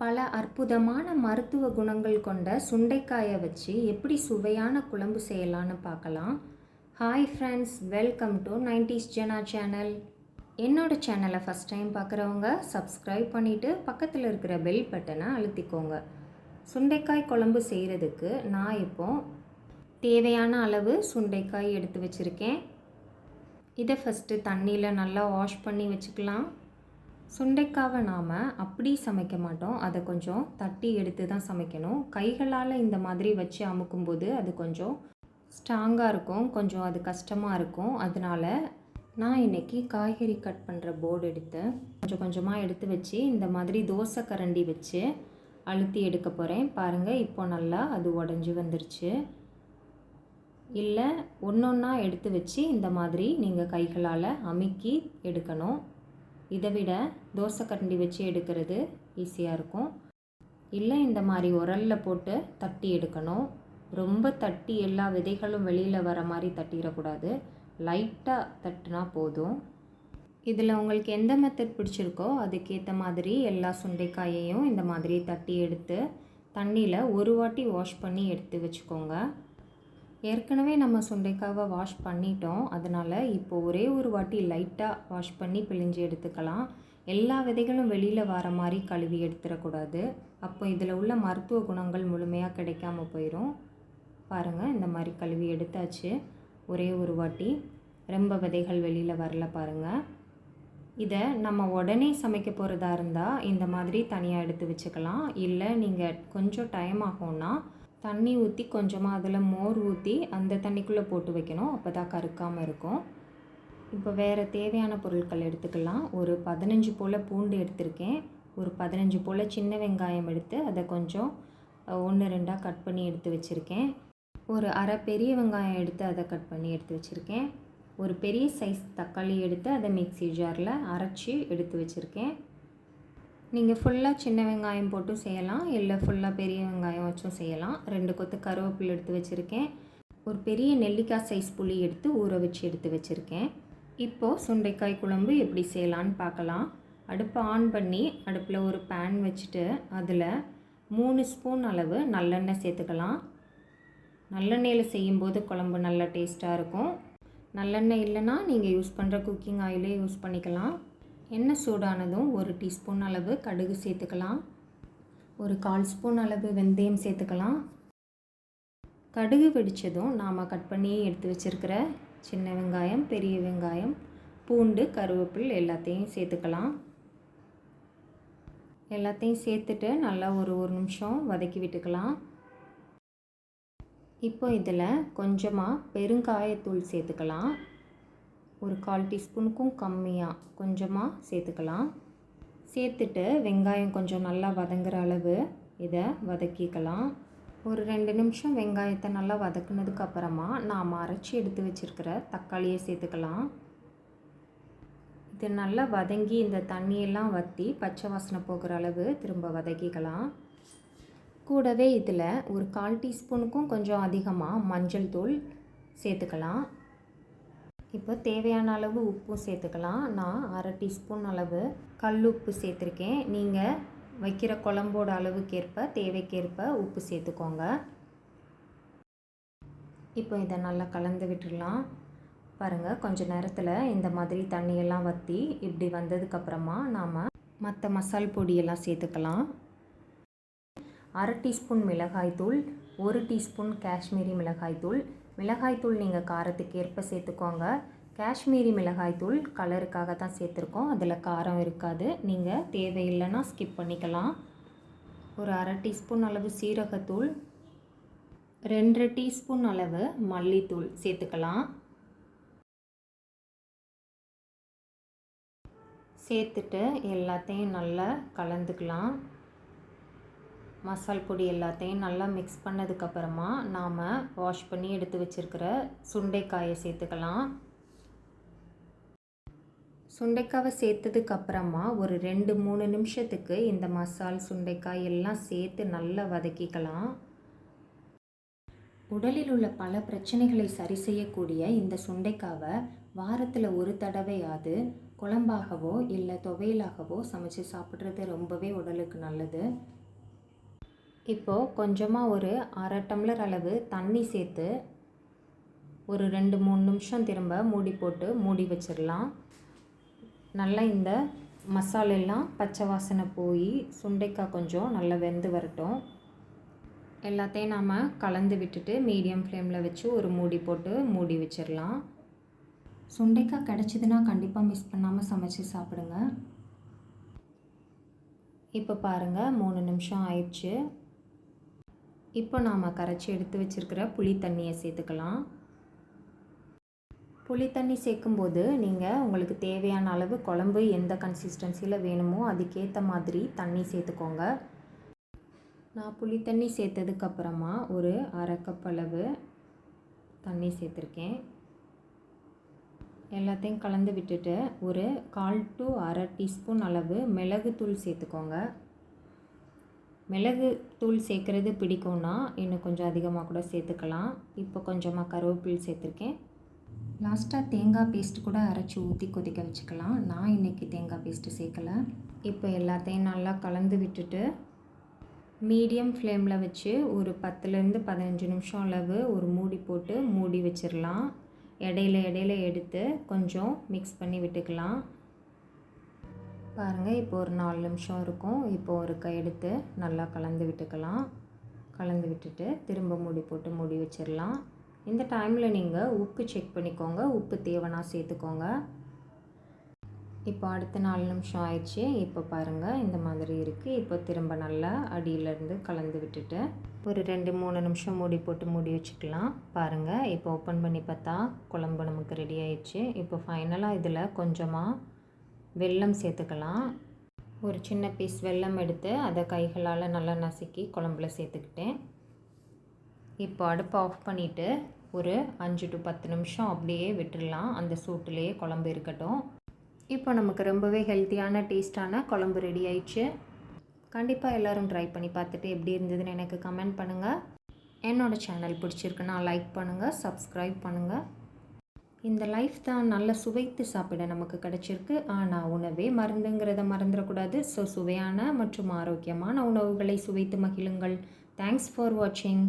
பல அற்புதமான மருத்துவ குணங்கள் கொண்ட சுண்டைக்காயை வச்சு எப்படி சுவையான குழம்பு செய்யலான்னு பார்க்கலாம். Hi friends welcome to nineties Jena channel என்னோட சேனலை ஃபஸ்ட் டைம் பார்க்குறவங்க சப்ஸ்கிரைப் பண்ணிவிட்டு பக்கத்தில் இருக்கிற பெல் பட்டனை அழுத்திக்கோங்க. சுண்டைக்காய் குழம்பு செய்கிறதுக்கு நான் இப்போது தேவையான அளவு சுண்டைக்காய் எடுத்து வச்சுருக்கேன். இதை ஃபஸ்ட்டு தண்ணியில் நல்லா வாஷ் பண்ணி வச்சுக்கலாம். சுண்டைக்காவை நாம் அப்படி சமைக்க மாட்டோம். அதை கொஞ்சம் தட்டி எடுத்து தான் சமைக்கணும். கைகளால் இந்த மாதிரி வச்சு அமுக்கும்போது அது கொஞ்சம் ஸ்ட்ராங்காக இருக்கும். கொஞ்சம் அது கஷ்டமாக இருக்கும். அதனால் நான் இன்றைக்கி காய்கறி கட் பண்ணுற போர்டு எடுத்து கொஞ்சம் கொஞ்சமாக எடுத்து வச்சு இந்த மாதிரி தோசை கரண்டி வச்சு அழுத்தி எடுக்க போகிறேன் பாருங்கள் இப்போ நல்லா அது உடஞ்சி வந்துருச்சு. இல்லை ஒன்று ஒன்றா எடுத்து வச்சு இந்த மாதிரி நீங்கள் கைகளால் அமுக்கி எடுக்கணும். இதை விட தோசை கரண்டி வச்சு எடுக்கிறது ஈஸியாக இருக்கும். இல்லை இந்த மாதிரி உரலில் போட்டு தட்டி எடுக்கணும். ரொம்ப தட்டி எல்லா விதைகளும் வெளியில் வர மாதிரி தட்டிடக்கூடாது. லைட்டாக தட்டினா போதும். இதில் உங்களுக்கு எந்த மெத்தட் பிடிச்சிருக்கோ அதுக்கேற்ற மாதிரி எல்லா சுண்டைக்காயையும் இந்த மாதிரி தட்டி எடுத்து தண்ணியில் ஒரு வாட்டி வாஷ் பண்ணி எடுத்து வச்சுக்கோங்க. ஏற்கனவே நம்ம சுண்டைக்காவை வாஷ் பண்ணிட்டோம். அதனால் இப்போ ஒரே ஒரு வாட்டி லைட்டாக வாஷ் பண்ணி பிழிஞ்சு எடுத்துக்கலாம். எல்லா விதைகளும் வெளியில் வர மாதிரி கழுவி எடுத்துடக்கூடாது. அப்போ இதில் உள்ள மருத்துவ குணங்கள் முழுமையாக கிடைக்காம போயிடும் பாருங்கள் இந்த மாதிரி கழுவி எடுத்தாச்சு. ஒரே ஒரு வாட்டி. ரொம்ப விதைகள் வெளியில் வரல பாருங்கள் இதை நம்ம உடனே சமைக்க போகிறதா இருந்தால் இந்த மாதிரி தனியாக எடுத்து வச்சுக்கலாம். இல்லை நீங்கள் கொஞ்சம் டைம் ஆகும்னா தண்ணி ஊற்றி கொஞ்சமாக அதில் மோர் ஊற்றி அந்த தண்ணிக்குள்ளே போட்டு வைக்கணும். அப்போ தான் கருக்காமல் இருக்கும். இப்போ வேறு தேவையான பொருட்கள் எடுத்துக்கலாம். ஒரு பதினஞ்சு போல் பூண்டு எடுத்திருக்கேன். ஒரு பதினஞ்சு போல் சின்ன வெங்காயம் எடுத்து அதை கொஞ்சம் ஒன்று ரெண்டாக கட் பண்ணி எடுத்து வச்சுருக்கேன். ஒரு அரை பெரிய வெங்காயம் எடுத்து அதை கட் பண்ணி எடுத்து வச்சுருக்கேன். ஒரு பெரிய சைஸ் தக்காளி எடுத்து அதை மிக்சி ஜாரில் அரைச்சி எடுத்து வச்சுருக்கேன். நீங்கள் ஃபுல்லாக சின்ன வெங்காயம் போட்டும் செய்யலாம். இல்லை ஃபுல்லாக பெரிய வெங்காயம் வச்சும் செய்யலாம். ரெண்டு கொத்து கருவேப்பிலை எடுத்து வச்சுருக்கேன். ஒரு பெரிய நெல்லிக்காய் சைஸ் புளி எடுத்து ஊற வச்சு எடுத்து வச்சுருக்கேன். இப்போது சுண்டைக்காய் குழம்பு எப்படி செய்யலான்னு பார்க்கலாம். அடுப்பை ஆன் பண்ணி அடுப்பில் ஒரு பேன் வச்சுட்டு அதில் மூணு ஸ்பூன் அளவு நல்லெண்ணெய் சேர்த்துக்கலாம். நல்லெண்ணெயில் செய்யும்போது குழம்பு நல்லா டேஸ்ட்டாக இருக்கும். நல்லெண்ணெய் இல்லைன்னா நீங்கள் யூஸ் பண்ணுற குக்கிங் ஆயிலே யூஸ் பண்ணிக்கலாம். எண்ணெய் சூடானதும் ஒரு டீஸ்பூன் அளவு கடுகு சேர்த்துக்கலாம். ஒரு கால் ஸ்பூன் அளவு வெந்தயம் சேர்த்துக்கலாம். கடுகு வெடித்ததும் நாம் கட் பண்ணி எடுத்து வச்சுருக்கிற சின்ன வெங்காயம் பெரிய வெங்காயம் பூண்டு கருவேப்பில் எல்லாத்தையும் சேர்த்துக்கலாம். எல்லாத்தையும் சேர்த்துட்டு நல்லா ஒரு ஒரு நிமிஷம் வதக்கி விட்டுக்கலாம். இப்போ இதில் கொஞ்சமாக பெருங்காயத்தூள் சேர்த்துக்கலாம். ஒரு கால் டீஸ்பூனுக்கும் கம்மியாக கொஞ்சமாக சேர்த்துக்கலாம். சேர்த்துட்டு வெங்காயம் கொஞ்சம் நல்லா வதங்குற அளவு இதை வதக்கிக்கலாம். ஒரு ரெண்டு நிமிஷம் வெங்காயத்தை நல்லா வதக்குனதுக்கு அப்புறமா நாம் அரைச்சி எடுத்து வச்சுருக்கிற தக்காளியை சேர்த்துக்கலாம். இது நல்லா வதங்கி இந்த தண்ணியெல்லாம் வற்றி பச்சை வாசனை போகிற அளவு திரும்ப வதக்கிக்கலாம். கூடவே இதில் ஒரு கால் டீஸ்பூனுக்கும் கொஞ்சம் அதிகமாக மஞ்சள் தூள் சேர்த்துக்கலாம். இப்போ தேவையான அளவு உப்பும் சேர்த்துக்கலாம். நான் அரை டீஸ்பூன் அளவு கல் உப்பு சேர்த்துருக்கேன். நீங்கள் வைக்கிற குழம்போட அளவுக்கேற்ப தேவைக்கேற்ப உப்பு சேர்த்துக்கோங்க. இப்போ இதை நல்லா கலந்து விட்டுடலாம். பாருங்கள் கொஞ்சம் நேரத்தில் இந்த மாதிரி தண்ணியெல்லாம் வற்றி இப்படி வந்ததுக்கப்புறமா நாம் மற்ற மசால் பொடியெல்லாம் சேர்த்துக்கலாம். அரை டீஸ்பூன் மிளகாய்த்தூள் ஒரு டீஸ்பூன் காஷ்மீரி மிளகாய்த்தூள் மிளகாய்த்தூள் நீங்கள் காரத்துக்கு ஏற்ப சேர்த்துக்கோங்க. காஷ்மீரி மிளகாய்த்தூள் கலருக்காக தான் சேர்த்துருக்கோம். அதில் காரம் இருக்காது. நீங்கள் தேவையில்லைன்னா ஸ்கிப் பண்ணிக்கலாம். ஒரு அரை டீஸ்பூன் அளவு சீரகத்தூள் ரெண்டரை டீஸ்பூன் அளவு மல்லித்தூள் சேர்த்துக்கலாம். சேர்த்துட்டு எல்லாத்தையும் நல்லா கலந்துக்கலாம். மசால் பொடி எல்லாத்தையும் நல்லா மிக்ஸ் பண்ணதுக்கப்புறமா நாம் வாஷ் பண்ணி எடுத்து வச்சுருக்கிற சுண்டைக்காயை சேர்த்துக்கலாம். சுண்டைக்காவை சேர்த்ததுக்கப்புறமா ஒரு ரெண்டு மூணு நிமிஷத்துக்கு இந்த மசால் சுண்டைக்காய் எல்லாம் சேர்த்து நல்லா வதக்கிக்கலாம். உடலில் உள்ள பல பிரச்சனைகளை சரி செய்யக்கூடிய இந்த சுண்டைக்காவை வாரத்தில் ஒரு தடவையாவது குழம்பாகவோ இல்லை துவையலாகவோ சமைச்சு சாப்பிட்றது ரொம்பவே உடலுக்கு நல்லது. இப்போது கொஞ்சமாக ஒரு அரை டம்ளர் அளவு தண்ணி சேர்த்து ஒரு ரெண்டு மூணு நிமிஷம் திரும்ப மூடி போட்டு மூடி வச்சிடலாம். நல்லா இந்த மசாலெல்லாம் பச்சை வாசனை போய் சுண்டைக்காய் கொஞ்சம் நல்லா வெந்து வரட்டும். எல்லாத்தையும் நாம் கலந்து விட்டுட்டு மீடியம் ஃப்ளேமில் வச்சு ஒரு மூடி போட்டு மூடி வச்சிடலாம். சுண்டைக்காய் கிடச்சிதுன்னா கண்டிப்பாக மிஸ் பண்ணாமல் சமைச்சு சாப்பிடுங்க. இப்போ பாருங்கள் மூணு நிமிஷம் ஆயிடுச்சு. இப்போ நாம் கரைச்சி எடுத்து வச்சுருக்கிற புளி தண்ணியை சேர்த்துக்கலாம். புளி தண்ணி சேர்க்கும்போது நீங்கள் உங்களுக்கு தேவையான அளவு குழம்பு எந்த கன்சிஸ்டன்சியில் வேணுமோ அதுக்கேற்ற மாதிரி தண்ணி சேர்த்துக்கோங்க. நான் புளி தண்ணி சேர்த்ததுக்கப்புறமா ஒரு அரை கப் அளவு தண்ணி சேர்த்துருக்கேன். எல்லாத்தையும் கலந்து விட்டுட்டு ஒரு கால் டு அரை டீஸ்பூன் அளவு மிளகு தூள் சேர்த்துக்கோங்க. மிளகு தூள் சேர்க்குறது பிடிக்கும்னா இன்னும் கொஞ்சம் அதிகமாக கூட சேர்த்துக்கலாம். இப்போ கொஞ்சமாக கருவேப்பில் சேர்த்துருக்கேன். லாஸ்ட்டாக தேங்காய் பேஸ்ட் கூட அரைச்சி ஊற்றி கொதிக்க வச்சுக்கலாம். நான் இன்றைக்கி தேங்காய் பேஸ்ட்டு சேர்க்கலை. இப்போ எல்லாத்தையும் நல்லா கலந்து விட்டுட்டு மீடியம் ஃப்ளேமில் வச்சு ஒரு பத்துலேருந்து பதினஞ்சு நிமிஷம் அளவு ஒரு மூடி போட்டு மூடி வச்சிடலாம் இடையில இடையில எடுத்து கொஞ்சம் மிக்ஸ் பண்ணி விட்டுக்கலாம். பாருங்கள் இப்போ ஒரு நாலு நிமிஷம் இருக்கும். இப்போ ஒரு கை எடுத்து நல்லா கலந்து விட்டுக்கலாம். கலந்து விட்டுட்டு திரும்ப மூடி போட்டு மூடி வச்சிடலாம். இந்த டைமில் நீங்கள் உப்பு செக் பண்ணிக்கோங்க. உப்பு தேவனாக சேர்த்துக்கோங்க. இப்போ அடுத்த நாலு நிமிஷம் ஆயிடுச்சு. இப்போ பாருங்கள் இந்த மாதிரி இருக்குது இப்போ திரும்ப நல்லா அடியிலேருந்து கலந்து விட்டுட்டு ஒரு ரெண்டு மூணு நிமிஷம் மூடி போட்டு மூடி வச்சுக்கலாம். பாருங்கள் இப்போ ஓப்பன் பண்ணி பார்த்தா குழம்பு நமக்கு ரெடி ஆயிடுச்சு. இப்போ ஃபைனலாக இதில் கொஞ்சமாக வெல்லம் சேர்த்துக்கலாம். ஒரு சின்ன பீஸ் வெல்லம் எடுத்து அதை கைகளால் நல்லா நசுக்கி குழம்புல சேர்த்துக்கிட்டேன். இப்போ அடுப்பை ஆஃப் பண்ணிவிட்டு ஒரு அஞ்சு டு பத்து நிமிஷம் அப்படியே விட்டுடலாம். அந்த சூட்டுலேயே குழம்பு இருக்கட்டும். இப்போ நமக்கு ரொம்பவே ஹெல்த்தியான டேஸ்ட்டான குழம்பு ரெடி ஆயிடுச்சு. கண்டிப்பாக எல்லோரும் ட்ரை பண்ணி பார்த்துட்டு எப்படி இருந்ததுன்னு எனக்கு கமெண்ட் பண்ணுங்கள் என்னோடய சேனல் பிடிச்சிருக்குன்னா லைக் பண்ணுங்கள் சப்ஸ்கிரைப் பண்ணுங்கள் இந்த லைஃப் தான் நல்லா சுவைத்து சாப்பிட நமக்கு கிடச்சிருக்கு. ஆனால் உணவே மருந்துங்கிறத மறந்துடக்கூடாது. ஸோ சுவையான மற்றும் ஆரோக்கியமான உணவுகளை சுவைத்து மகிழுங்கள். தேங்க்ஸ் ஃபார் வாட்சிங்